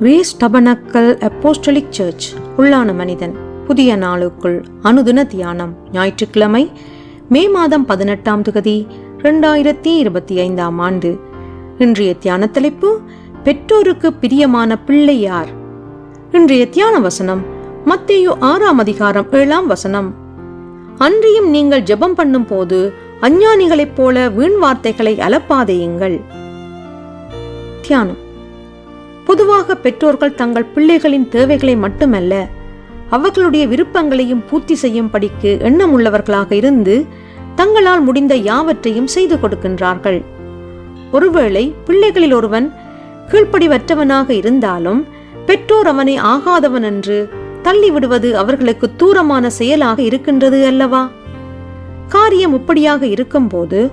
Grace tabernacle apostolic search உள்ளான மனிதன். புதிய நாளுக்குள் அனுதின தியானம் ஞாயிற்றுக்கிழமை மே மாதம் பதினெட்டாம் தொகுதி ரெண்டாயிரத்தி இருபத்தி ஐந்தாம் ஆண்டு. இன்றைய தியான தலைப்பு பெற்றோருக்கு பிரியமான பிள்ளை யார்? இன்றைய தியான வசனம் மத்தேயு ஆறாம் அதிகாரம் ஏழாம் வசனம். அன்றியும் நீங்கள் ஜெபம் பண்ணும் போது அஞ்ஞானிகளைப் போல வீண் வார்த்தைகளை அலப்பாதையுங்கள். தியானம். பொதுவாக பெற்றோர்கள் தங்கள் பிள்ளைகளின் தேவைகளை மட்டுமல்ல அவர்களுடைய விருப்பங்களையும் பூர்த்தி செய்யும் படிக்கு எண்ணமுள்ளவர்களாக இருந்து தங்களால் முடிந்த யாவற்றையும் செய்து கொடுக்கின்றார்கள். ஒருவேளை பிள்ளைகளில் ஒருவன் கீழ்ப்படிவற்றவனாக இருந்தாலும் பெற்றோர் அவனை ஆகாதவன் என்று தள்ளிவிடுவது அவர்களுக்கு தூரமான செயலாக இருக்கின்றது அல்லவா? காரியம் இப்படியாக இருக்கும்போது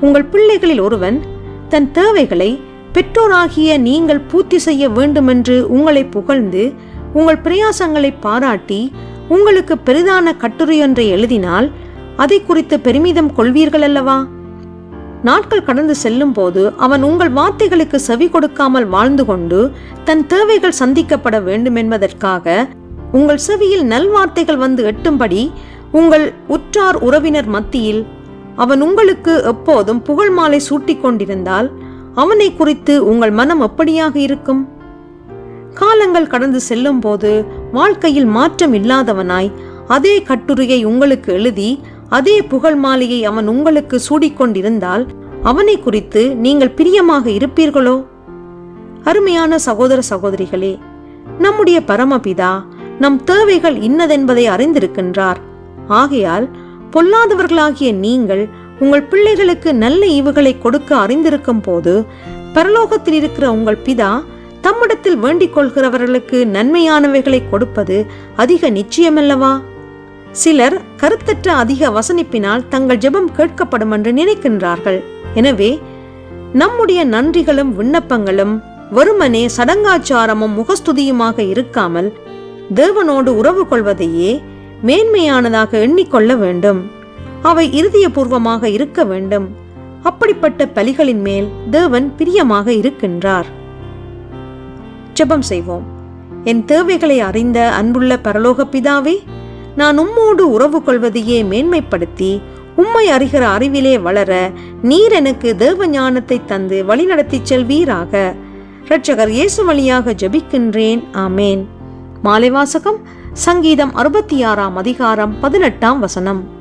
உங்கள் பிள்ளைகளில் ஒருவன் தன் தேவைகளை பெற்றோராகிய நீங்கள் பூர்த்தி செய்ய வேண்டுமென்று உங்களை புகழ்ந்து உங்கள் பிரயாசங்களை பாராட்டி உங்களுக்கு பெரிதான கட்டுரையொன்றை எழுதினால் அதை குறித்து பெருமிதம் கொள்வீர்கள் அல்லவா? நாட்கள் கடந்து செல்லும் போது அவன் உங்கள் வார்த்தைகளுக்கு செவி கொடுக்காமல் வாழ்ந்து கொண்டு தன் தேவைகள் சந்திக்கப்பட வேண்டும் என்பதற்காக உங்கள் செவியில் நல்வார்த்தைகள் வந்து எட்டும்படி உங்கள் உற்றார் உறவினர் மத்தியில் அவன் உங்களுக்கு எப்போதும் புகழ் மாலை சூட்டிக் கொண்டிருந்தால் அவனை குறித்து உங்கள் மனம் எப்படியாக இருக்கும்? காலங்கள் கடந்து செல்லும் போது வாழ்க்கையில் மாற்றம் இல்லாதவனாய் அதே கட்டுரையை உங்களுக்கு எழுதி அதே புகழ் மாலையை அவன் உங்களுக்கு சூடிக்கொண்டிருந்தால் அவனை குறித்து நீங்கள் பிரியமாக இருப்பீர்களோ? அருமையான சகோதர சகோதரிகளே நம்முடைய பரமபிதா நம் தேவைகள் இன்னதென்பதை அறிந்திருக்கின்றார். ஆகையால் பொல்லாதவர்களாகிய நீங்கள் உங்கள் பிள்ளைகளுக்கு நல்ல ஈவுகளை கொடுக்க அறிந்திருக்கும் போது பரலோகத்தில் இருக்கிற உங்கள் பிதா தம்மிடத்தில் வேண்டிக் கொள்கிறவர்களுக்கு நன்மையானவைகளை கொடுப்பது அதிக நிச்சயமல்லவா? சிலர் கருத்தற்ற அதிக வசனிப்பினால் தங்கள் ஜெபம் கேட்கப்படும் என்று நினைக்கின்றார்கள். எனவே நம்முடைய நன்றிகளும் விண்ணப்பங்களும் வெறுமனே சடங்காச்சாரமும் முகஸ்துதியுமாக இருக்காமல் தேவனோடு உறவு கொள்வதையே மேன்மையானதாக எண்ணிக்கொள்ள வேண்டும். அவை இருதயபூர்வமாக இருக்க வேண்டும். அப்படிப்பட்ட பலிகளின் மேல் தேவன் பிரியமாக இருக்கின்றார். ஜெபம் செய்வோம். என் தேவைகளை அறிந்த அன்புள்ள பரலோக பிதாவே நான் உம்மோடு உறவு கொள்வதையே மேன்மைப்படுத்தி உம்மை அறிகிற அறிவிலே வளர நீர் எனக்கு தேவ ஞானத்தை தந்து வழிநடத்திச் செல்வீராக. இரட்சகர் இயேசு வழியாக ஜெபிக்கின்றேன். ஆமேன். மாலைவாசகம் சங்கீதம் அறுபத்தி ஆறாம் அதிகாரம் பதினெட்டாம் வசனம்.